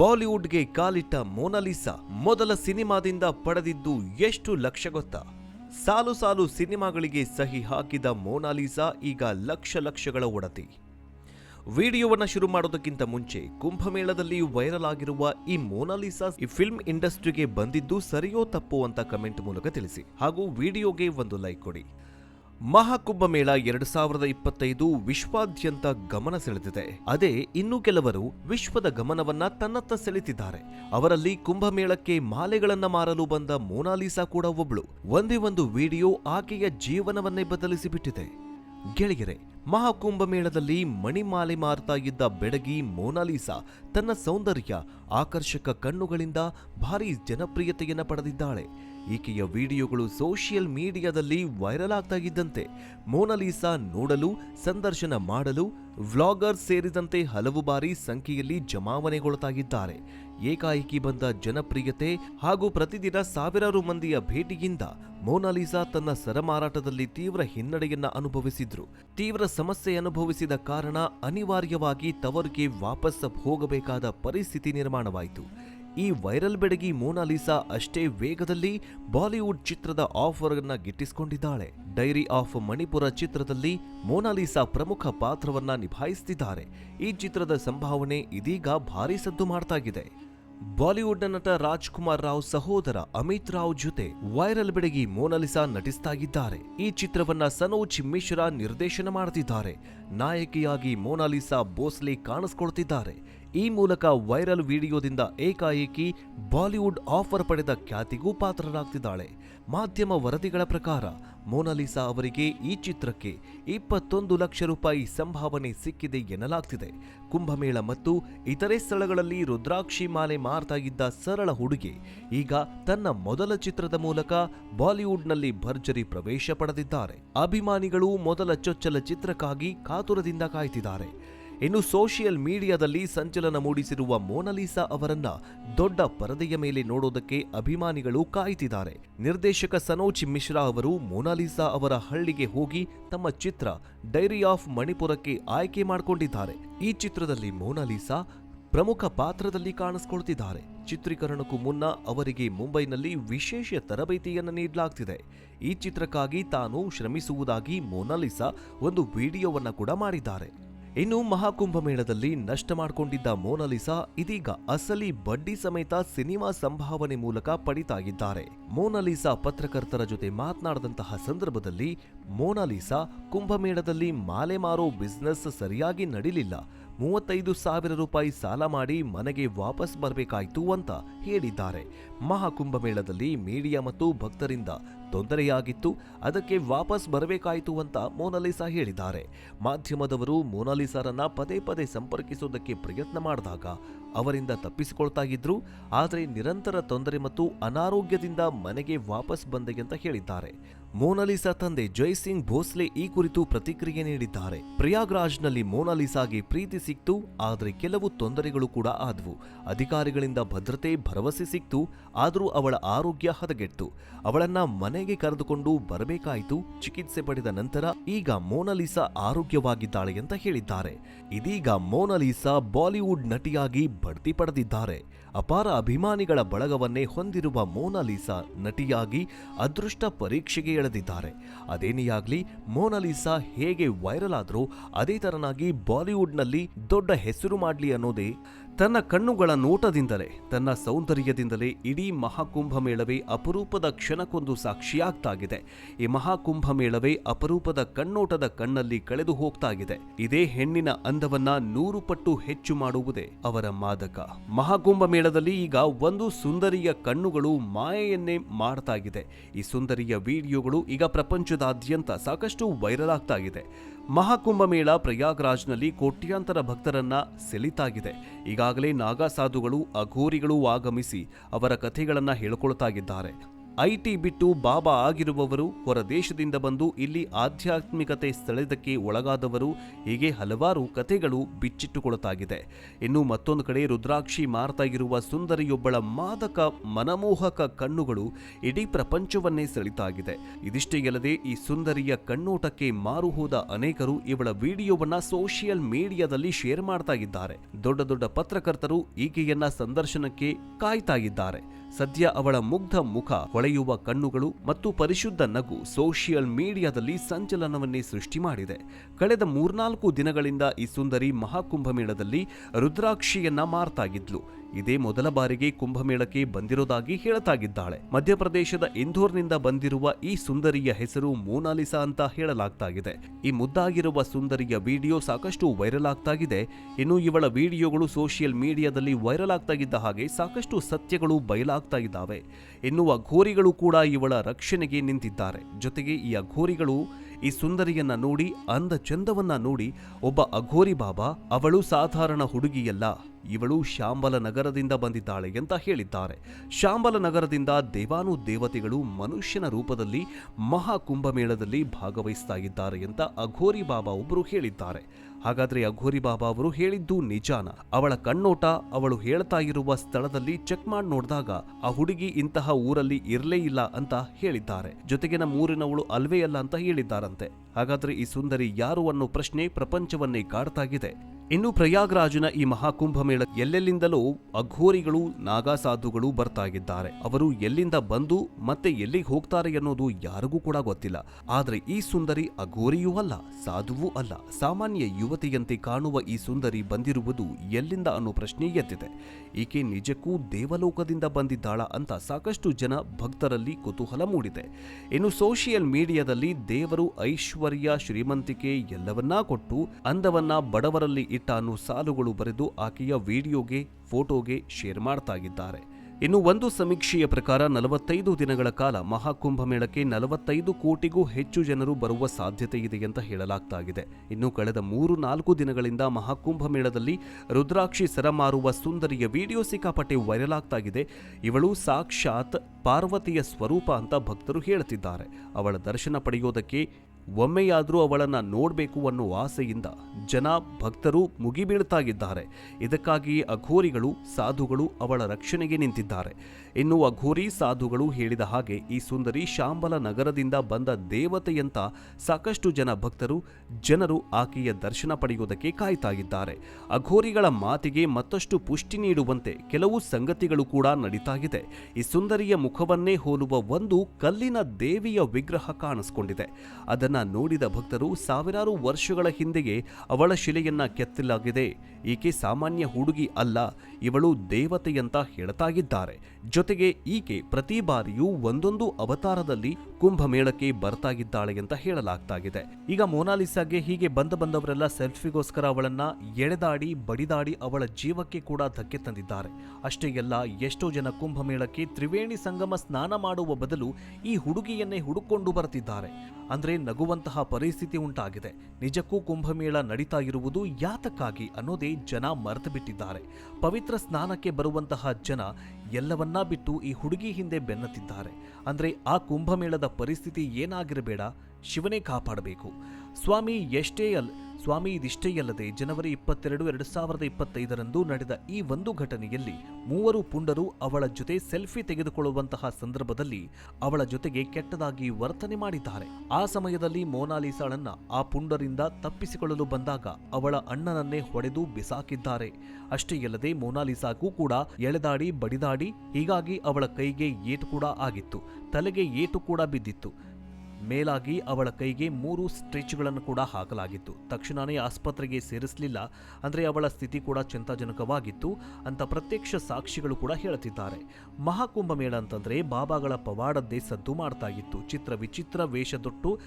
ಬಾಲಿವುಡ್ಗೆ ಕಾಲಿಟ್ಟ ಮೋನಾಲಿಸಾ ಮೊದಲ ಸಿನಿಮಾದಿಂದ ಪಡೆದಿದ್ದು ಎಷ್ಟು ಲಕ್ಷ ಗೊತ್ತಾ? ಸಾಲು ಸಾಲು ಸಿನಿಮಾಗಳಿಗೆ ಸಹಿ ಹಾಕಿದ ಮೋನಾಲಿಸಾ ಈಗ ಲಕ್ಷ ಲಕ್ಷಗಳ ಒಡತಿ. ವಿಡಿಯೋವನ್ನು ಶುರು ಮಾಡೋದಕ್ಕಿಂತ ಮುಂಚೆ ಕುಂಭಮೇಳದಲ್ಲಿ ವೈರಲ್ ಆಗಿರುವ ಈ ಮೋನಾಲಿಸಾ ಈ ಫಿಲ್ಮ್ ಇಂಡಸ್ಟ್ರಿಗೆ ಬಂದಿದ್ದು ಸರಿಯೋ ತಪ್ಪು ಅಂತ ಕಮೆಂಟ್ ಮೂಲಕ ತಿಳಿಸಿ. ಹಾಗೂ ವಿಡಿಯೋಗೆ ಒಂದು ಲೈಕ್ ಕೊಡಿ. ಮಹಾಕುಂಭಮೇಳ ಎರಡು ಸಾವಿರದ ಇಪ್ಪತ್ತೈದು ವಿಶ್ವಾದ್ಯಂತ ಗಮನ ಸೆಳೆದಿದೆ. ಅದೇ ಇನ್ನು ಕೆಲವರು ವಿಶ್ವದ ಗಮನವನ್ನ ತನ್ನತ್ತ ಸೆಳೆತಿದ್ದಾರೆ. ಅವರಲ್ಲಿ ಕುಂಭಮೇಳಕ್ಕೆ ಮಾಲೆಗಳನ್ನ ಮಾರಲು ಬಂದ ಮೋನಾಲಿಸಾ ಕೂಡ ಒಬ್ಳು. ಒಂದೇ ಒಂದು ವಿಡಿಯೋ ಆಕೆಯ ಜೀವನವನ್ನೇ ಬದಲಿಸಿಬಿಟ್ಟಿದೆ. ಗೆಳೆಯರೆ, ಮಹಾಕುಂಭಮೇಳದಲ್ಲಿ ಮಣಿಮಾಲೆ ಮಾರ್ತಾ ಇದ್ದ ಬೆಡಗಿ ಮೋನಾಲಿಸಾ ತನ್ನ ಸೌಂದರ್ಯ, ಆಕರ್ಷಕ ಕಣ್ಣುಗಳಿಂದ ಭಾರೀ ಜನಪ್ರಿಯತೆಯನ್ನು ಪಡೆದಿದ್ದಾಳೆ. ಈಕೆಯ ವಿಡಿಯೋಗಳು ಸೋಷಿಯಲ್ ಮೀಡಿಯಾದಲ್ಲಿ ವೈರಲ್ ಆಗ್ತಾ ಇದ್ದಂತೆ. ಮೋನಲಿಸಾ ನೋಡಲು, ಸಂದರ್ಶನ ಮಾಡಲು, ವ್ಲಾಗರ್ ಸೇರಿದಂತೆ ಹಲವು ಬಾರಿ ಸಂಖ್ಯೆಯಲ್ಲಿ ಜಮಾವಣೆಗೊಳ್ತಾಗಿದ್ದಾರೆ. ಏಕಾಏಕಿ ಬಂದ ಜನಪ್ರಿಯತೆ ಹಾಗೂ ಪ್ರತಿದಿನ ಸಾವಿರಾರು ಮಂದಿಯ ಭೇಟಿಯಿಂದ ಮೋನಾಲಿಸಾ ತನ್ನ ಸರಮಾರಾಟದಲ್ಲಿ ತೀವ್ರ ಹಿನ್ನಡೆಯನ್ನ ಅನುಭವಿಸಿದ್ರು. ತೀವ್ರ ಸಮಸ್ಯೆ ಅನುಭವಿಸಿದ ಕಾರಣ ಅನಿವಾರ್ಯವಾಗಿ ತವರಿಗೆ ವಾಪಸ್ ಹೋಗಬೇಕಾದ ಪರಿಸ್ಥಿತಿ ನಿರ್ಮಾಣವಾಯಿತು. ಈ ವೈರಲ್ ಬೆಡಗಿ ಮೋನಾಲಿಸಾ ಅಷ್ಟೇ ವೇಗದಲ್ಲಿ ಬಾಲಿವುಡ್ ಚಿತ್ರದ ಆಫರ್ ಅನ್ನ ಗಿಟ್ಟಿಸಿಕೊಂಡಿದ್ದಾಳೆ. ಡೈರಿ ಆಫ್ ಮಣಿಪುರ ಚಿತ್ರದಲ್ಲಿ ಮೋನಾಲಿಸಾ ಪ್ರಮುಖ ಪಾತ್ರವನ್ನ ನಿಭಾಯಿಸುತ್ತಿದ್ದಾರೆ ಈ ಚಿತ್ರದ ಸಂಭಾವನೆ ಇದೀಗ ಭಾರಿ ಸದ್ದು ಮಾಡ್ತಾಗಿದೆ. ಇದೆ ಬಾಲಿವುಡ್ ನಟ ರಾಜ್ಕುಮಾರ್ ರಾವ್ ಸಹೋದರ ಅಮಿತ್ ರಾವ್ ಜೊತೆ ವೈರಲ್ ಬೆಡಗಿ ಮೋನಾಲಿಸಾ ನಟಿಸ್ತಾಗಿದ್ದಾರೆ. ಈ ಚಿತ್ರವನ್ನ ಸನೋಜ್ ಮಿಶ್ರಾ ನಿರ್ದೇಶನ ಮಾಡುತ್ತಿದ್ದಾರೆ ನಾಯಕಿಯಾಗಿ ಮೋನಾಲಿಸಾ ಬೋಸ್ಲಿ ಕಾಣಿಸ್ಕೊಳ್ತಿದ್ದಾರೆ. ಈ ಮೂಲಕ ವೈರಲ್ ವಿಡಿಯೋದಿಂದ ಏಕಾಏಕಿ ಬಾಲಿವುಡ್ ಆಫರ್ ಪಡೆದ ಖ್ಯಾತಿಗೂ ಪಾತ್ರರಾಗ್ತಿದ್ದಾಳೆ. ಮಾಧ್ಯಮ ವರದಿಗಳ ಪ್ರಕಾರ, ಮೋನಾಲಿಸಾ ಅವರಿಗೆ ಈ ಚಿತ್ರಕ್ಕೆ ಇಪ್ಪತ್ತೊಂದು ಲಕ್ಷ ರೂಪಾಯಿ ಸಂಭಾವನೆ ಸಿಕ್ಕಿದೆ ಎನ್ನಲಾಗ್ತಿದೆ. ಕುಂಭಮೇಳ ಮತ್ತು ಇತರೆ ಸ್ಥಳಗಳಲ್ಲಿ ರುದ್ರಾಕ್ಷಿ ಮಾಲೆ ಮಾರ್ತಾಗಿದ್ದ ಸರಳ ಹುಡುಗಿ ಈಗ ತನ್ನ ಮೊದಲ ಚಿತ್ರದ ಮೂಲಕ ಬಾಲಿವುಡ್ನಲ್ಲಿ ಭರ್ಜರಿ ಪ್ರವೇಶ ಪಡೆದಿದ್ದಾರೆ. ಅಭಿಮಾನಿಗಳು ಮೊದಲ ಚೊಚ್ಚಲ ಚಿತ್ರಕ್ಕಾಗಿ ಕಾತುರದಿಂದ ಕಾಯ್ತಿದ್ದಾರೆ. ಇನ್ನು ಸೋಷಿಯಲ್ ಮೀಡಿಯಾದಲ್ಲಿ ಸಂಚಲನ ಮೂಡಿಸಿರುವ ಮೋನಾಲಿಸಾ ಅವರನ್ನ ದೊಡ್ಡ ಪರದೆಯ ಮೇಲೆ ನೋಡೋದಕ್ಕೆ ಅಭಿಮಾನಿಗಳು ಕಾಯ್ತಿದ್ದಾರೆ. ನಿರ್ದೇಶಕ ಸನೋಜ್ ಮಿಶ್ರಾ ಅವರು ಮೋನಾಲಿಸಾ ಅವರ ಹಳ್ಳಿಗೆ ಹೋಗಿ ತಮ್ಮ ಚಿತ್ರ ಡೈರಿ ಆಫ್ ಮಣಿಪುರಕ್ಕೆ ಆಯ್ಕೆ ಮಾಡಿಕೊಂಡಿದ್ದಾರೆ. ಈ ಚಿತ್ರದಲ್ಲಿ ಮೋನಾಲಿಸಾ ಪ್ರಮುಖ ಪಾತ್ರದಲ್ಲಿ ಕಾಣಿಸ್ಕೊಳ್ತಿದ್ದಾರೆ. ಚಿತ್ರೀಕರಣಕ್ಕೂ ಮುನ್ನ ಅವರಿಗೆ ಮುಂಬೈನಲ್ಲಿ ವಿಶೇಷ ತರಬೇತಿಯನ್ನು ನೀಡಲಾಗ್ತಿದೆ. ಈ ಚಿತ್ರಕ್ಕಾಗಿ ತಾನು ಶ್ರಮಿಸುವುದಾಗಿ ಮೋನಾಲಿಸಾ ಒಂದು ವಿಡಿಯೋವನ್ನು ಕೂಡ ಮಾಡಿದ್ದಾರೆ. ಇನ್ನು ಮಹಾಕುಂಭಮೇಳದಲ್ಲಿ ನಷ್ಟ ಮಾಡಿಕೊಂಡಿದ್ದ ಮೋನಾಲಿಸಾ ಇದೀಗ ಅಸಲಿ ಬಡ್ಡಿ ಸಮೇತ ಸಿನಿಮಾ ಸಂಭಾವನೆ ಮೂಲಕ ಪಡಿತಾಗಿದ್ದಾರೆ. ಮೋನಲಿಸಾ ಪತ್ರಕರ್ತರ ಜೊತೆ ಮಾತನಾಡಿದಂತಹ ಸಂದರ್ಭದಲ್ಲಿ ಮೋನಾಲಿಸಾ ಕುಂಭಮೇಳದಲ್ಲಿ ಮಾಲೆ ಮಾರೋ ಬಿಸ್ನೆಸ್ ಸರಿಯಾಗಿ ನಡಿಲಿಲ್ಲ. ಮೂವತ್ತೈದು ಸಾವಿರ ರೂಪಾಯಿ ಸಾಲ ಮಾಡಿ ಮನೆಗೆ ವಾಪಸ್ ಬರಬೇಕಾಯಿತು ಅಂತ ಹೇಳಿದ್ದಾರೆ. ಮಹಾಕುಂಭಮೇಳದಲ್ಲಿ ಮೀಡಿಯಾ ಮತ್ತು ಭಕ್ತರಿಂದ ತೊಂದರೆಯಾಗಿತ್ತು. ಅದಕ್ಕೆ ವಾಪಸ್ ಬರಬೇಕಾಯಿತು ಅಂತ ಮೋನಾಲಿಸಾ ಹೇಳಿದ್ದಾರೆ. ಮಾಧ್ಯಮದವರು ಮೋನಾಲಿಸಾರನ್ನ ಪದೇ ಪದೇ ಸಂಪರ್ಕಿಸುವುದಕ್ಕೆ ಪ್ರಯತ್ನ ಮಾಡಿದಾಗ ಅವರಿಂದ ತಪ್ಪಿಸಿಕೊಳ್ತಾ ಇದ್ರು. ಆದರೆ ನಿರಂತರ ತೊಂದರೆ ಮತ್ತು ಅನಾರೋಗ್ಯದಿಂದ ಮನೆಗೆ ವಾಪಸ್ ಬಂದೆ ಅಂತ ಹೇಳಿದ್ದಾರೆ. ಮೋನಾಲಿಸಾ ತಂದೆ ಜೈಸಿಂಗ್ ಭೋಸ್ಲೆ ಈ ಕುರಿತು ಪ್ರತಿಕ್ರಿಯೆ ನೀಡಿದ್ದಾರೆ. ಪ್ರಯಾಗ್ರಾಜ್ನಲ್ಲಿ ಮೋನಾಲಿಸಾಗೆ ಪ್ರೀತಿ ಸಿಕ್ತು, ಆದರೆ ಕೆಲವು ತೊಂದರೆಗಳು ಕೂಡ ಆದವು. ಅಧಿಕಾರಿಗಳಿಂದ ಭದ್ರತೆ, ಭರವಸೆ ಸಿಕ್ತು, ಆದರೂ ಅವಳ ಆರೋಗ್ಯ ಹದಗೆಟ್ಟು ಅವಳನ್ನ ಮನೆಗೆ ಕರೆದುಕೊಂಡು ಬರಬೇಕಾಯಿತು. ಚಿಕಿತ್ಸೆ ಪಡೆದ ನಂತರ ಈಗ ಮೋನಾಲಿಸಾ ಆರೋಗ್ಯವಾಗಿದ್ದಾಳೆ ಅಂತ ಹೇಳಿದ್ದಾರೆ. ಇದೀಗ ಮೋನಾಲಿಸಾ ಬಾಲಿವುಡ್ ನಟಿಯಾಗಿ ಬಡ್ತಿ ಪಡೆದಿದ್ದಾರೆ. ಅಪಾರ ಅಭಿಮಾನಿಗಳ ಬಳಗವನ್ನೇ ಹೊಂದಿರುವ ಮೋನಾಲಿಸಾ ನಟಿಯಾಗಿ ಅದೃಷ್ಟ ಪರೀಕ್ಷೆಗೆ ಎಳೆದಿದ್ದಾರೆ. ಅದೇನೇ ಆಗಲಿ ಮೋನಾಲಿಸಾ ಹೇಗೆ ವೈರಲ್ ಆದರೂ ಅದೇ ತರನಾಗಿ ಬಾಲಿವುಡ್ನಲ್ಲಿ ದೊಡ್ಡ ಹೆಸರು ಮಾಡ್ಲಿ ಅನ್ನೋದೇ ತನ್ನ ಕಣ್ಣುಗಳ ನೋಟದಿಂದಲೇ ತನ್ನ ಸೌಂದರ್ಯದಿಂದಲೇ ಇಡೀ ಮಹಾಕುಂಭ ಮೇಳವೇ ಅಪರೂಪದ ಕ್ಷಣಕ್ಕೊಂದು ಸಾಕ್ಷಿಯಾಗ್ತಾಗಿದೆ. ಈ ಮಹಾಕುಂಭ ಮೇಳವೇ ಅಪರೂಪದ ಕಣ್ಣೋಟದ ಕಣ್ಣಲ್ಲಿ ಕಳೆದು ಹೋಗ್ತಾ ಇದೆ ಇದೇ ಹೆಣ್ಣಿನ ಅಂದವನ್ನ ನೂರು ಪಟ್ಟು ಹೆಚ್ಚು ಮಾಡುವುದೇ ಅವರ ಮಾದಕ. ಮಹಾಕುಂಭ ಮೇಳದಲ್ಲಿ ಈಗ ಒಂದು ಸುಂದರಿಯ ಕಣ್ಣುಗಳು ಮಾಯೆಯನ್ನೇ ಮಾಡ್ತಾಗಿದೆ. ಈ ಸುಂದರಿಯ ವಿಡಿಯೋಗಳು ಈಗ ಪ್ರಪಂಚದಾದ್ಯಂತ ಸಾಕಷ್ಟು ವೈರಲ್ ಆಗ್ತಾ ಇದೆ ಮಹಾಕುಂಭ ಮೇಳ ಪ್ರಯಾಗ್ರಾಜ್ನಲ್ಲಿ ಕೋಟ್ಯಾಂತರ ಭಕ್ತರನ್ನ ಸೆಳಿತಾಗಿದೆ. ಈಗಾಗಲೇ ನಾಗಾ ಸಾಧುಗಳು ಅಘೋರಿಗಳು ಆಗಮಿಸಿ ಅವರ ಕಥೆಗಳನ್ನು ಹೇಳ್ಕೊಳ್ತಾಗಿದ್ದಾರೆ ಐಟಿ ಬಿಟ್ಟು ಬಾಬಾ ಆಗಿರುವವರು ಹೊರ ದೇಶದಿಂದ ಬಂದು ಇಲ್ಲಿ ಆಧ್ಯಾತ್ಮಿಕತೆ ಸ್ಥಳದಕ್ಕೆ ಒಳಗಾದವರು ಹೀಗೆ ಹಲವಾರು ಕಥೆಗಳು ಬಿಚ್ಚಿಟ್ಟುಕೊಳತಾಗಿದೆ. ಇನ್ನು ಮತ್ತೊಂದು ಕಡೆ ರುದ್ರಾಕ್ಷಿ ಮಾರ್ತಾ ಇರುವ ಸುಂದರಿಯೊಬ್ಬಳ ಮಾದಕ ಮನಮೋಹಕ ಕಣ್ಣುಗಳು ಇಡೀ ಪ್ರಪಂಚವನ್ನೇ ಸೆಳಿತಾಗಿದೆ. ಇದಿಷ್ಟೇ ಅಲ್ಲದೆ ಈ ಸುಂದರಿಯ ಕಣ್ಣೋಟಕ್ಕೆ ಮಾರು ಹೋದ ಅನೇಕರು ಇವಳ ವಿಡಿಯೋವನ್ನ ಸೋಷಿಯಲ್ ಮೀಡಿಯಾದಲ್ಲಿ ಶೇರ್ ಮಾಡ್ತಾ ದೊಡ್ಡ ದೊಡ್ಡ ಪತ್ರಕರ್ತರು ಈಕೆಯನ್ನ ಸಂದರ್ಶನಕ್ಕೆ ಕಾಯ್ತಾ ಇದ್ದಾರೆ. ಸದ್ಯ ಅವಳ ಮುಗ್ಧ ಮುಖ ಹೊಳೆಯುವ ಕಣ್ಣುಗಳು ಮತ್ತು ಪರಿಶುದ್ಧ ನಗು ಸೋಷಿಯಲ್ ಮೀಡಿಯಾದಲ್ಲಿ ಸಂಚಲನವನ್ನೇ ಸೃಷ್ಟಿ ಮಾಡಿದೆ. ಕಳೆದ ಮೂರ್ನಾಲ್ಕು ದಿನಗಳಿಂದ ಈ ಸುಂದರಿ ಮಹಾಕುಂಭಮೇಳದಲ್ಲಿ ರುದ್ರಾಕ್ಷಿಯನ್ನ ಮಾರ್ತಾಗಿದ್ಲು. ಇದೇ ಮೊದಲ ಬಾರಿಗೆ ಕುಂಭಮೇಳಕ್ಕೆ ಬಂದಿರೋದಾಗಿ ಹೇಳತಾಗಿದ್ದಾಳೆ. ಮಧ್ಯಪ್ರದೇಶದ ಇಂದೋರ್ನಿಂದ ಬಂದಿರುವ ಈ ಸುಂದರಿಯ ಹೆಸರು ಮೋನಾಲಿಸಾ ಅಂತ ಹೇಳಲಾಗ್ತಾಗಿದೆ. ಈ ಮುದ್ದಾಗಿರುವ ಸುಂದರಿಯ ವಿಡಿಯೋ ಸಾಕಷ್ಟು ವೈರಲ್ ಆಗ್ತಾಗಿದೆ. ಇನ್ನು ಇವಳ ವಿಡಿಯೋಗಳು ಸೋಷಿಯಲ್ ಮೀಡಿಯಾದಲ್ಲಿ ವೈರಲ್ ಆಗ್ತಾಗಿದ್ದ ಹಾಗೆ ಸಾಕಷ್ಟು ಸತ್ಯಗಳು ಬಯಲಾಗ್ತಾ ಇದ್ದಾವೆ. ಎನ್ನುವ ಘೋರಿಗಳು ಕೂಡ ಇವಳ ರಕ್ಷಣೆಗೆ ನಿಂತಿದ್ದಾರೆ. ಜೊತೆಗೆ ಈ ಅಘೋರಿಗಳು ಈ ಸುಂದರಿಯನ್ನ ನೋಡಿ ಅಂದ ಚಂದವನ್ನ ನೋಡಿ ಒಬ್ಬ ಅಘೋರಿ ಬಾಬಾ, ಅವಳು ಸಾಧಾರಣ ಹುಡುಗಿಯಲ್ಲ. ಇವಳು ಶಾಂಬಲ ನಗರದಿಂದ ಬಂದಿದ್ದಾಳೆ ಅಂತ ಹೇಳಿದ್ದಾರೆ. ಶಾಂಬಲ ನಗರದಿಂದ ದೇವಾನು ದೇವತೆಗಳು ಮನುಷ್ಯನ ರೂಪದಲ್ಲಿ ಮಹಾ ಕುಂಭಮೇಳದಲ್ಲಿ ಭಾಗವಹಿಸ್ತಾ ಇದ್ದಾರೆ ಅಂತ ಅಘೋರಿ ಬಾಬಾ ಒಬ್ಬರು ಹೇಳಿದ್ದಾರೆ. ಹಾಗಾದ್ರೆ ಅಘೋರಿ ಬಾಬಾ ಅವರು ಹೇಳಿದ್ದು ನಿಜಾನ? ಅವಳ ಕಣ್ಣೋಟ ಅವಳು ಹೇಳ್ತಾ ಇರುವ ಸ್ಥಳದಲ್ಲಿ ಚೆಕ್ ಮಾಡಿ ನೋಡಿದಾಗ ಆ ಹುಡುಗಿ ಇಂತಹ ಊರಲ್ಲಿ ಇರಲೇ ಇಲ್ಲ ಅಂತ ಹೇಳಿದ್ದಾರೆ. ಜೊತೆಗೆ ನಮ್ಮ ಊರಿನವಳು ಅಲ್ವೇ ಅಲ್ಲ ಅಂತ ಹೇಳಿದ್ದಾರಂತೆ. ಹಾಗಾದ್ರೆ ಈ ಸುಂದರಿ ಯಾರು ಅನ್ನೋ ಪ್ರಶ್ನೆ ಪ್ರಪಂಚವನ್ನೇ ಕಾಡ್ತಾಗಿದೆ ಇನ್ನು ಪ್ರಯಾಗ್ರಾಜನ ಈ ಮಹಾಕುಂಭಮೇಳ ಎಲ್ಲೆಲ್ಲಿಂದಲೂ ಅಘೋರಿಗಳು ನಾಗಾ ಸಾಧುಗಳು ಬರ್ತಾ ಇದ್ದಾರೆ ಅವರು ಎಲ್ಲಿಂದ ಬಂದು ಮತ್ತೆ ಎಲ್ಲಿಗೆ ಹೋಗ್ತಾರೆ ಅನ್ನೋದು ಯಾರಿಗೂ ಕೂಡ ಗೊತ್ತಿಲ್ಲ. ಆದ್ರೆ ಈ ಸುಂದರಿ ಅಘೋರಿಯೂ ಅಲ್ಲ, ಸಾಧುವೂ ಅಲ್ಲ. ಸಾಮಾನ್ಯ ಯುವತಿಯಂತೆ ಕಾಣುವ ಈ ಸುಂದರಿ ಬಂದಿರುವುದು ಎಲ್ಲಿಂದ ಅನ್ನೋ ಪ್ರಶ್ನೆ ಎದ್ದಿದೆ. ಈಕೆ ನಿಜಕ್ಕೂ ದೇವಲೋಕದಿಂದ ಬಂದಿದ್ದಾಳ ಅಂತ ಸಾಕಷ್ಟು ಜನ ಭಕ್ತರಲ್ಲಿ ಕುತೂಹಲ ಮೂಡಿದೆ. ಇನ್ನು ಸೋಷಿಯಲ್ ಮೀಡಿಯಾದಲ್ಲಿ ದೇವರು ಐಶ್ವರ್ಯ ಶ್ರೀಮಂತಿಕೆ ಎಲ್ಲವನ್ನ ಕೊಟ್ಟು, ಅಂದವನ್ನ ಬಡವರಲ್ಲಿ ಇಟ್ಟ ಅನ್ನೋ ಸಾಲುಗಳು ಬರೆದು ಆಕೆಯ ವಿಡಿಯೋಗೆ, ಫೋಟೋಗೆ ಶೇರ್ ಮಾಡ್ತಾ ಇದ್ದಾರೆ ಇನ್ನು ಒಂದು ಸಮೀಕ್ಷೆಯ ಪ್ರಕಾರ ನಲವತ್ತೈದು ದಿನಗಳ ಕಾಲ ಮಹಾಕುಂಭ ಮೇಳಕ್ಕೆ ನಲವತ್ತೈದು ಕೋಟಿಗೂ ಹೆಚ್ಚು ಜನರು ಬರುವ ಸಾಧ್ಯತೆ ಇದೆ ಅಂತ ಹೇಳಲಾಗ್ತಾ ಇದೆ ಇನ್ನು ಕಳೆದ ಮೂರು ನಾಲ್ಕು ದಿನಗಳಿಂದ ಮಹಾಕುಂಭ ಮೇಳದಲ್ಲಿ ರುದ್ರಾಕ್ಷಿ ಸರ ಮಾರುವ ಸುಂದರಿಯ ವಿಡಿಯೋ ಸಿಕ್ಕಾಪಟ್ಟೆ ವೈರಲ್ ಆಗ್ತಾಗಿದೆ ಇವಳು ಸಾಕ್ಷಾತ್ ಪಾರ್ವತಿಯ ಸ್ವರೂಪ ಅಂತ ಭಕ್ತರು ಹೇಳ್ತಿದ್ದಾರೆ. ಅವಳ ದರ್ಶನ ಪಡೆಯೋದಕ್ಕೆ ಒಮ್ಮೆಯಾದರೂ ಅವಳನ್ನು ನೋಡಬೇಕು ಅನ್ನೋ ಆಸೆಯಿಂದ ಜನ ಭಕ್ತರು ಮುಗಿಬೀಳ್ತಾಗಿದ್ದಾರೆ. ಇದಕ್ಕಾಗಿ ಅಘೋರಿಗಳು ಸಾಧುಗಳು ಅವಳ ರಕ್ಷಣೆಗೆ ನಿಂತಿದ್ದಾರೆ. ಇನ್ನು ಅಘೋರಿ ಸಾಧುಗಳು ಹೇಳಿದ ಹಾಗೆ ಈ ಸುಂದರಿ ಶಾಂಬಲ ನಗರದಿಂದ ಬಂದ ದೇವತೆಯಂತ ಸಾಕಷ್ಟು ಜನ ಭಕ್ತರು, ಜನರು ಆಕೆಯ ದರ್ಶನ ಪಡೆಯುವುದಕ್ಕೆ ಕಾಯ್ತಾಗಿದ್ದಾರೆ. ಅಘೋರಿಗಳ ಮಾತಿಗೆ ಮತ್ತಷ್ಟು ಪುಷ್ಟಿ ನೀಡುವಂತೆ ಕೆಲವು ಸಂಗತಿಗಳು ಕೂಡ ನಡೀತಾಗಿದೆ. ಈ ಸುಂದರಿಯ ಮುಖವನ್ನೇ ಹೋಲುವ ಒಂದು ಕಲ್ಲಿನ ದೇವಿಯ ವಿಗ್ರಹ ಕಾಣಿಸ್ಕೊಂಡಿದೆ. ಅದನ್ನ ನೋಡಿದ ಭಕ್ತರು ಸಾವಿರಾರು ವರ್ಷಗಳ ಹಿಂದೆಯೇ ಅವಳ ಶಿಲೆಯನ್ನ ಕೆತ್ತಲಾಗಿದೆ. ಈಕೆ ಸಾಮಾನ್ಯ ಹುಡುಗಿ ಅಲ್ಲ, ಇವಳು ದೇವತೆಯಂತ ಹೇಳ್ತಾಗಿದ್ದಾರೆ ಜೊತೆಗೆ ಈಕೆ ಪ್ರತಿ ಬಾರಿಯೂ ಒಂದೊಂದು ಅವತಾರದಲ್ಲಿ ಕುಂಭಮೇಳಕ್ಕೆ ಬರ್ತಾಗಿದ್ದಾಳೆ ಅಂತ ಹೇಳಲಾಗ್ತಾಗಿದೆ. ಈಗ ಮೋನಾಲಿಸಾಗೆ ಹೀಗೆ ಬಂದ ಬಂದವರೆಲ್ಲ ಸೆಲ್ಫಿಗೋಸ್ಕರ ಅವಳನ್ನ ಎಳೆದಾಡಿ, ಬಡಿದಾಡಿ ಅವಳ ಜೀವಕ್ಕೆ ಕೂಡ ಧಕ್ಕೆ ತಂದಿದ್ದಾರೆ. ಅಷ್ಟೇ ಎಲ್ಲ, ಎಷ್ಟೋ ಜನ ಕುಂಭಮೇಳಕ್ಕೆ ತ್ರಿವೇಣಿ ಸಂಗಮ ಸ್ನಾನ ಮಾಡುವ ಬದಲು ಈ ಹುಡುಗಿಯನ್ನೇ ಹುಡುಕೊಂಡು ಬರ್ತಿದ್ದಾರೆ ಅಂದ್ರೆ ನಗುವಂತಹ ಪರಿಸ್ಥಿತಿ ಉಂಟಾಗಿದೆ. ನಿಜಕ್ಕೂ ಕುಂಭಮೇಳ ನಡೀತಾ ಇರುವುದು ಯಾತಕ್ಕಾಗಿ ಅನ್ನೋದೇ ಜನ ಮರೆತು ಬಿಟ್ಟಿದ್ದಾರೆ ಪವಿತ್ರ ಸ್ನಾನಕ್ಕೆ ಬರುವಂತಹ ಜನ ಎಲ್ಲವನ್ನ ಬಿಟ್ಟು ಈ ಹುಡುಗಿ ಹಿಂದೆ ಬೆನ್ನತ್ತಿದ್ದಾರೆ. ಅಂದರೆ ಆ ಕುಂಭಮೇಳದ ಪರಿಸ್ಥಿತಿ ಏನಾಗಿರಬೇಡ, ಶಿವನೇ ಕಾಪಾಡಬೇಕು. ಸ್ವಾಮಿ ಎಷ್ಟೇ ಅಲ್ ಸ್ವಾಮಿ ಇದಿಷ್ಟೇ ಅಲ್ಲದೆ ಜನವರಿ ಇಪ್ಪತ್ತೆರಡು, ಎರಡು ಸಾವಿರದ ಇಪ್ಪತ್ತೈದರಂದು ನಡೆದ ಈ ಒಂದು ಘಟನೆಯಲ್ಲಿ ಮೂವರು ಪುಂಡರು ಅವಳ ಜೊತೆ ಸೆಲ್ಫಿ ತೆಗೆದುಕೊಳ್ಳುವಂತಹ ಸಂದರ್ಭದಲ್ಲಿ ಅವಳ ಜೊತೆಗೆ ಕೆಟ್ಟದಾಗಿ ವರ್ತನೆ ಮಾಡಿದ್ದಾರೆ. ಆ ಸಮಯದಲ್ಲಿ ಮೋನಾಲಿಸಾಳನ್ನ ಆ ಪುಂಡರಿಂದ ತಪ್ಪಿಸಿಕೊಳ್ಳಲು ಬಂದಾಗ ಅವಳ ಅಣ್ಣನನ್ನೇ ಹೊಡೆದು ಬಿಸಾಕಿದ್ದಾರೆ. ಅಷ್ಟೇ ಅಲ್ಲದೆ ಮೋನಾಲಿಸಾಗೂ ಕೂಡ ಎಳೆದಾಡಿ, ಬಡಿದಾಡಿ ಹೀಗಾಗಿ ಅವಳ ಕೈಗೆ ಏಟು ಕೂಡ ಆಗಿತ್ತು. ತಲೆಗೆ ಏಟು ಕೂಡ ಬಿದ್ದಿತ್ತು. ಮೇಲಾಗಿ ಅವಳ ಕೈಗೆ ಮೂರು ಸ್ಟ್ರೆಚ್ಗಳನ್ನು ಕೂಡ ಹಾಕಲಾಗಿತ್ತು. ತಕ್ಷಣವೇ ಆಸ್ಪತ್ರೆಗೆ ಸೇರಿಸಲಿಲ್ಲ. ಅಂದರೆ ಅವಳ ಸ್ಥಿತಿ ಕೂಡ ಚಿಂತಾಜನಕವಾಗಿತ್ತು ಅಂತ ಪ್ರತ್ಯಕ್ಷ ಸಾಕ್ಷಿಗಳು ಕೂಡ ಹೇಳುತ್ತಿದ್ದಾರೆ ಮಹಾಕುಂಭ ಮೇಳ ಅಂತಂದರೆ ಬಾಬಾಗಳ ಪವಾಡದ್ದೇ ಸದ್ದು ಮಾಡ್ತಾ ಇತ್ತು. ಚಿತ್ರ ವಿಚಿತ್ರ ವೇಷದೊಟ್ಟು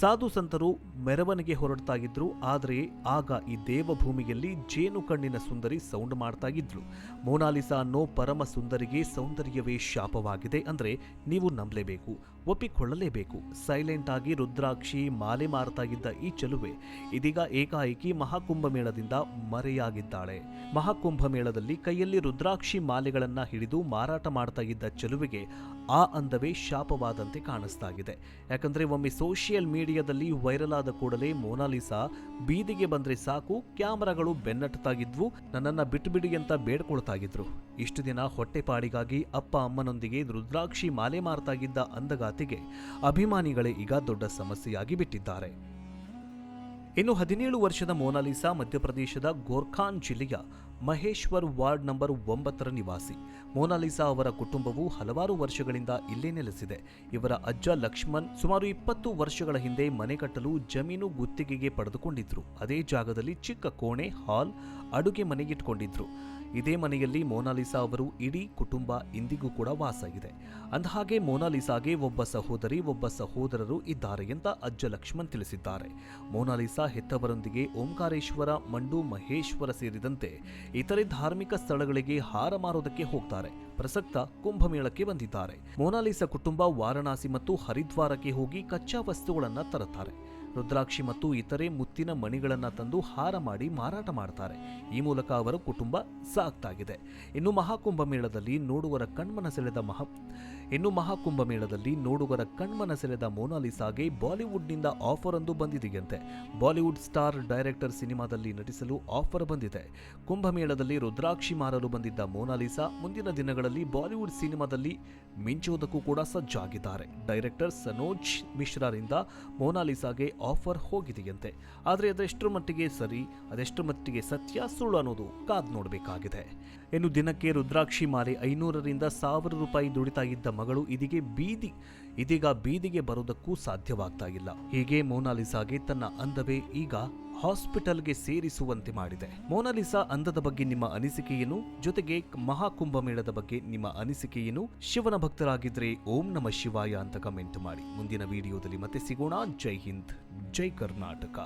ಸಾಧು ಸಂತರು ಮೆರವಣಿಗೆ ಹೊರಡ್ತಾಗಿದ್ರು, ಆದರೆ ಆಗ ಈ ದೇವಭೂಮಿಯಲ್ಲಿ ಜೇನು ಕಣ್ಣಿನ ಸುಂದರಿ ಸೌಂಡ್ ಮಾಡ್ತಾ ಇದ್ರು ಮೋನಾಲಿಸಾ ಅನ್ನೋ ಪರಮ ಸುಂದರಿಗೆ ಸೌಂದರ್ಯವೇ ಶಾಪವಾಗಿದೆ ಅಂದರೆ ನೀವು ನಂಬಲೇಬೇಕು, ಒಪ್ಪಿಕೊಳ್ಳಲೇಬೇಕು. ಸೈಲೆಂಟ್ ಆಗಿ ರುದ್ರಾಕ್ಷಿ ಮಾಲೆ ಮಾರ್ತಾ ಇದ್ದ ಈ ಚೆಲುವೆ ಇದೀಗ ಏಕಾಏಕಿ ಮಹಾಕುಂಭ ಮೇಳದಿಂದ ಮರೆಯಾಗಿದ್ದಾಳೆ. ಮಹಾಕುಂಭ ಮೇಳದಲ್ಲಿ ಕೈಯಲ್ಲಿ ರುದ್ರಾಕ್ಷಿ ಮಾಲೆಗಳನ್ನು ಹಿಡಿದು ಮಾರಾಟ ಮಾಡ್ತಾ ಇದ್ದ ಚೆಲುವೆಗೆ ಆ ಅಂದವೇ ಶಾಪವಾದಂತೆ ಕಾಣಿಸ್ತಾ ಇದೆ ಯಾಕಂದ್ರೆ ಒಮ್ಮೆ ಸೋಷಿಯಲ್ ಮೀಡಿಯಾದಲ್ಲಿ ವೈರಲ್ ಆದ ಕೂಡಲೇ ಮೋನಾಲಿಸಾ ಬೀದಿಗೆ ಬಂದ್ರೆ ಸಾಕು, ಕ್ಯಾಮರಾಗಳು ಬೆನ್ನಟ್ಟತಾಗಿದ್ವು, ನನ್ನನ್ನ ಬಿಟ್ಟುಬಿಡಿ ಅಂತ ಬೇಡ್ಕೊಳ್ತಾ ಇದ್ರು ಇಷ್ಟು ದಿನ ಹೊಟ್ಟೆಪಾಡಿಗಾಗಿ ಅಪ್ಪ ಅಮ್ಮನೊಂದಿಗೆ ರುದ್ರಾಕ್ಷಿ ಮಾಲೆ ಮಾರ್ತಾಗಿದ್ದ ಅಂದಗಾತಿಗೆ ಅಭಿಮಾನಿಗಳೇ ಈಗ ದೊಡ್ಡ ಸಮಸ್ಯೆಯಾಗಿ ಬಿಟ್ಟಿದ್ದಾರೆ. ಇನ್ನು ಹದಿನೇಳು ವರ್ಷದ ಮೋನಾಲಿಸಾ ಮಧ್ಯಪ್ರದೇಶದ ಗೋರ್ಖಾನ್ ಜಿಲ್ಲೆಯ ಮಹೇಶ್ವರ್ ವಾರ್ಡ್ ನಂಬರ್ ಒಂಬತ್ತರ ನಿವಾಸಿ. ಮೋನಾಲಿಸಾ ಅವರ ಕುಟುಂಬವು ಹಲವಾರು ವರ್ಷಗಳಿಂದ ಇಲ್ಲೇ ನೆಲೆಸಿದೆ. ಇವರ ಅಜ್ಜ ಲಕ್ಷ್ಮಣ್ ಸುಮಾರು ಇಪ್ಪತ್ತು ವರ್ಷಗಳ ಹಿಂದೆ ಮನೆ ಕಟ್ಟಲು ಜಮೀನು ಗುತ್ತಿಗೆಗೆ ಪಡೆದುಕೊಂಡಿದ್ರು. ಅದೇ ಜಾಗದಲ್ಲಿ ಚಿಕ್ಕ ಕೋಣೆ, ಹಾಲ್, ಅಡುಗೆ ಮನೆಗಿಟ್ಕೊಂಡಿದ್ರು ಇದೇ ಮನೆಯಲ್ಲಿ ಮೋನಾಲಿಸಾ ಅವರು ಇಡೀ ಕುಟುಂಬ ಇಂದಿಗೂ ಕೂಡ ವಾಸ ಇದೆ ಅಂದಹಾಗೆ ಮೋನಾಲಿಸಾಗೆ ಒಬ್ಬ ಸಹೋದರಿ, ಒಬ್ಬ ಸಹೋದರರು ಇದ್ದಾರೆ ಅಂತ ಅಜ್ಜ ಲಕ್ಷ್ಮಣ್ ತಿಳಿಸಿದ್ದಾರೆ. ಮೋನಾಲಿಸಾ ಹೆತ್ತವರೊಂದಿಗೆ ಓಂಕಾರೇಶ್ವರ, ಮಂಡು ಮಹೇಶ್ವರ ಸೇರಿದಂತೆ ಇತರೆ ಧಾರ್ಮಿಕ ಸ್ಥಳಗಳಿಗೆ ಹಾರ ಮಾರೋದಕ್ಕೆ ಹೋಗ್ತಾರೆ. ಪ್ರಸಕ್ತ ಕುಂಭಮೇಳಕ್ಕೆ ಬಂದಿದ್ದಾರೆ. ಮೋನಾಲಿಸಾ ಕುಟುಂಬ ವಾರಣಾಸಿ ಮತ್ತು ಹರಿದ್ವಾರಕ್ಕೆ ಹೋಗಿ ಕಚ್ಚಾ ವಸ್ತುಗಳನ್ನು ತರುತ್ತಾರೆ. ರುದ್ರಾಕ್ಷಿ ಮತ್ತು ಇತರೆ ಮುತ್ತಿನ ಮಣಿಗಳನ್ನು ತಂದು ಹಾರ ಮಾಡಿ ಮಾರಾಟ ಮಾಡ್ತಾರೆ. ಈ ಮೂಲಕ ಅವರ ಕುಟುಂಬ ಸಾಕ್ತಾಗಿದೆ. ಇನ್ನು ಮಹಾಕುಂಭ ಮೇಳದಲ್ಲಿ ನೋಡುವರ ಕಣ್ಮನ ಸೆಳೆದ ಮಹಾ ಇನ್ನು ಮಹಾಕುಂಭ ಮೇಳದಲ್ಲಿ ನೋಡುಗರ ಕಣ್ಮನ ಸೆಳೆದ ಮೋನಾಲಿಸಾಗೆ ಬಾಲಿವುಡ್ನಿಂದ ಆಫರ್ ಅಂದು ಬಂದಿದೆಯಂತೆ. ಬಾಲಿವುಡ್ ಸ್ಟಾರ್ ಡೈರೆಕ್ಟರ್ ಸಿನಿಮಾದಲ್ಲಿ ನಟಿಸಲು ಆಫರ್ ಬಂದಿದೆ. ಕುಂಭಮೇಳದಲ್ಲಿ ರುದ್ರಾಕ್ಷಿ ಮಾರಲು ಬಂದಿದ್ದ ಮೋನಾಲಿಸಾ ಮುಂದಿನ ದಿನಗಳಲ್ಲಿ ಬಾಲಿವುಡ್ ಸಿನಿಮಾದಲ್ಲಿ ಮಿಂಚುವುದಕ್ಕೂ ಕೂಡ ಸಜ್ಜಾಗಿದ್ದಾರೆ. ಡೈರೆಕ್ಟರ್ ಸನೋಜ್ ಮಿಶ್ರಾರಿಂದ ಮೋನಾಲಿಸಾಗೆ ಆಫರ್ ಹೋಗಿದೆಯಂತೆ. ಆದರೆ ಅದೆಷ್ಟರ ಮಟ್ಟಿಗೆ ಸರಿ, ಅದೆಷ್ಟರ ಮಟ್ಟಿಗೆ ಸತ್ಯ ಸುಳ್ಳು ಅನ್ನೋದು ಕಾದ್ ನೋಡಬೇಕಾಗಿದೆ. ಇನ್ನು ದಿನಕ್ಕೆ ರುದ್ರಾಕ್ಷಿ ಮಾರಿ ಐನೂರರಿಂದ ಸಾವಿರ ರೂಪಾಯಿ ದುಡಿತಾ ಇದ್ದ ಮಗಳು ಇದೀಗ ಬೀದಿ, ಇದೀಗ ಬೀದಿಗೆ ಬರೋದಕ್ಕೂ ಸಾಧ್ಯವಾಗ್ತಾ ಇಲ್ಲ. ಹೀಗೆ ಮೋನಾಲಿಸಾಗೆ ತನ್ನ ಅಂದವೇ ಈಗ ಹಾಸ್ಪಿಟಲ್ಗೆ ಸೇರಿಸುವಂತೆ ಮಾಡಿದೆ. ಮೋನಾಲಿಸಾ ಅಂದದ ಬಗ್ಗೆ ನಿಮ್ಮ ಅನಿಸಿಕೆಯೇನು ಜೊತೆಗೆ ಮಹಾಕುಂಭ ಮೇಳದ ಬಗ್ಗೆ ನಿಮ್ಮ ಅನಿಸಿಕೆಯೇನು ಶಿವನ ಭಕ್ತರಾಗಿದ್ರೆ ಓಂ ನಮ ಶಿವಾಯ ಅಂತ ಕಮೆಂಟ್ ಮಾಡಿ. ಮುಂದಿನ ವಿಡಿಯೋದಲ್ಲಿ ಮತ್ತೆ ಸಿಗೋಣ. ಜೈ ಹಿಂದ್, ಜೈ ಕರ್ನಾಟಕ.